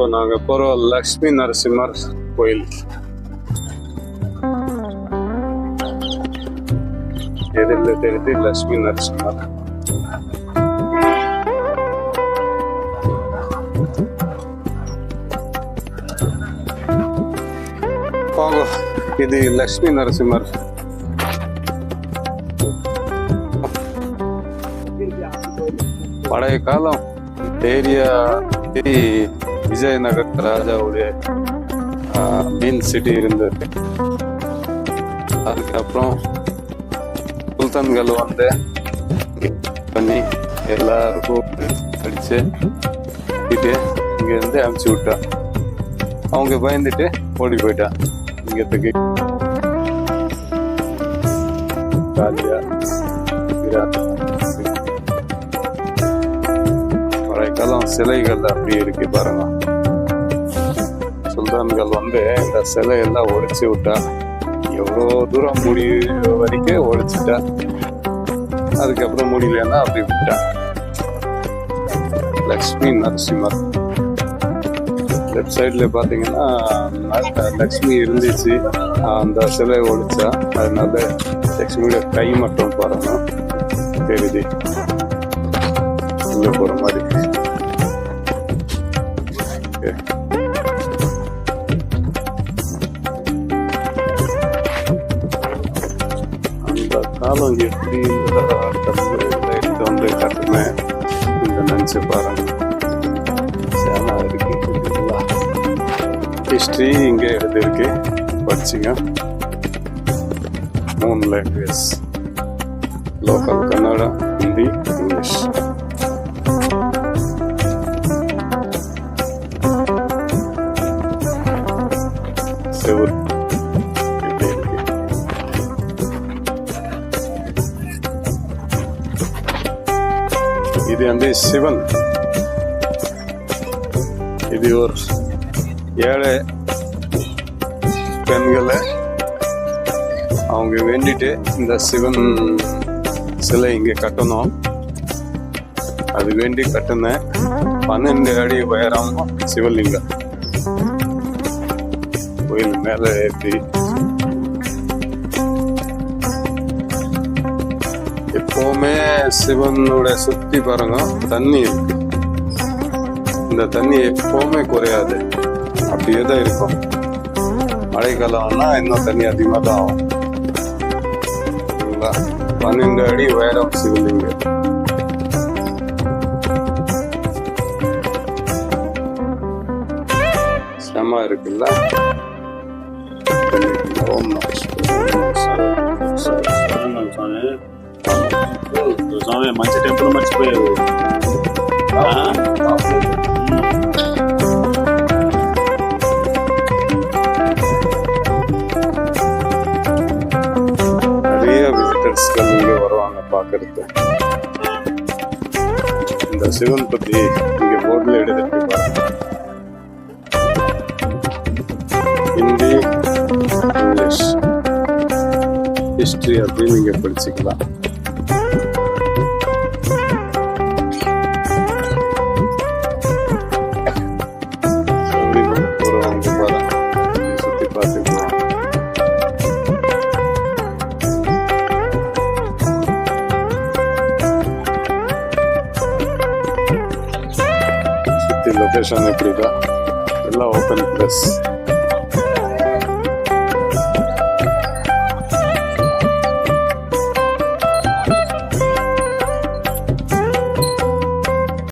இப்போ நாங்க போகிறோம் லக்ஷ்மி நரசிம்மர் கோயில். எதிரில் தெரியுது லக்ஷ்மி நரசிம்மர். இது லக்ஷ்மி நரசிம்மர். பழைய காலம் ஏரியா விஜயநகர் ராஜாவுடைய மீன் சிட்டி இருந்தது. அதுக்கப்புறம் சுல்தான்கள் வந்து பண்ணி எல்லாருக்கும் அடிச்சு இங்கே இங்கேருந்து அமுச்சு விட்டா அவங்க பயந்துட்டு ஓடி போயிட்டான் இங்கத்துக்கு ஜாலியா விராட் காலம் சிலைகள் அப்படி இருக்கு பாருங்க. சுல்தான்கள் வந்து இந்த சிலையெல்லாம் ஒழிச்சு விட்டா எவ்வளோ தூரம் முடிய வரைக்கும் ஒடிச்சிட்டா அதுக்கப்புறம் முடியலன்னா அப்படி விட்டா. லக்ஷ்மி நரசிம்மர். லெஃப்ட் சைடில் பார்த்தீங்கன்னா லக்ஷ்மி இருந்துச்சு. அந்த சிலை ஒழிச்சா அதனால லக்ஷ்மியோட கை மட்டும் பாருங்க தெரியுது. உள்ளே போகிற மாதிரி. காலம் எப்படி எடுத்து வந்து கட்டினேன் இந்த நினச்சி பாருங்க சேமா இருக்கு. ஹிஸ்ட்ரி இங்கே எழுதியிருக்கு. படிச்சுங்க. மூணு language local Kannada Hindi English இது வந்து சிவன் இது ஒரு ஏழை பெண்களை அவங்க வேண்டிட்டு இந்த சிவன் சிலை இங்கே கட்டணும் அது வேண்டி கட்டினேன் பன்னெண்டு அடி உயரம் சிவலிங்கம் கோயில் மேலே ஏற்றி எப்பவுமே சிவனுடைய சுத்தி பாருங்க தண்ணி இருக்கு. இந்த தண்ணி எப்பவுமே குறையாது. அப்படியே தான் இருக்கும். மழைக்காலம்னா இன்னும் தண்ணி அதிகமாக தான் ஆகும். பன்னெண்டு அடி உயரம் சிவலிங்கம் செம இருக்குல்ல? ஓம் நம சிவாய. స్వామి స్వామి మంచి టెంపుల్ మర్చిపోయావు ఆ? நிறைய விசிட்டர்ஸ்கள் இங்க வருவாங்க பார்க்கறது இந்த சிவன் பத்தி இங்க போர்டில் எழுதிருக்கு பாருங்க ஹிந்தி இங்கிலீஷ் ஹிஸ்டரி அப்படின்னு நீங்க படிச்சுக்கலாம் லொக்கேஷன் எப்படி தான் எல்லாம் ஓப்பன் ப்ளஸ்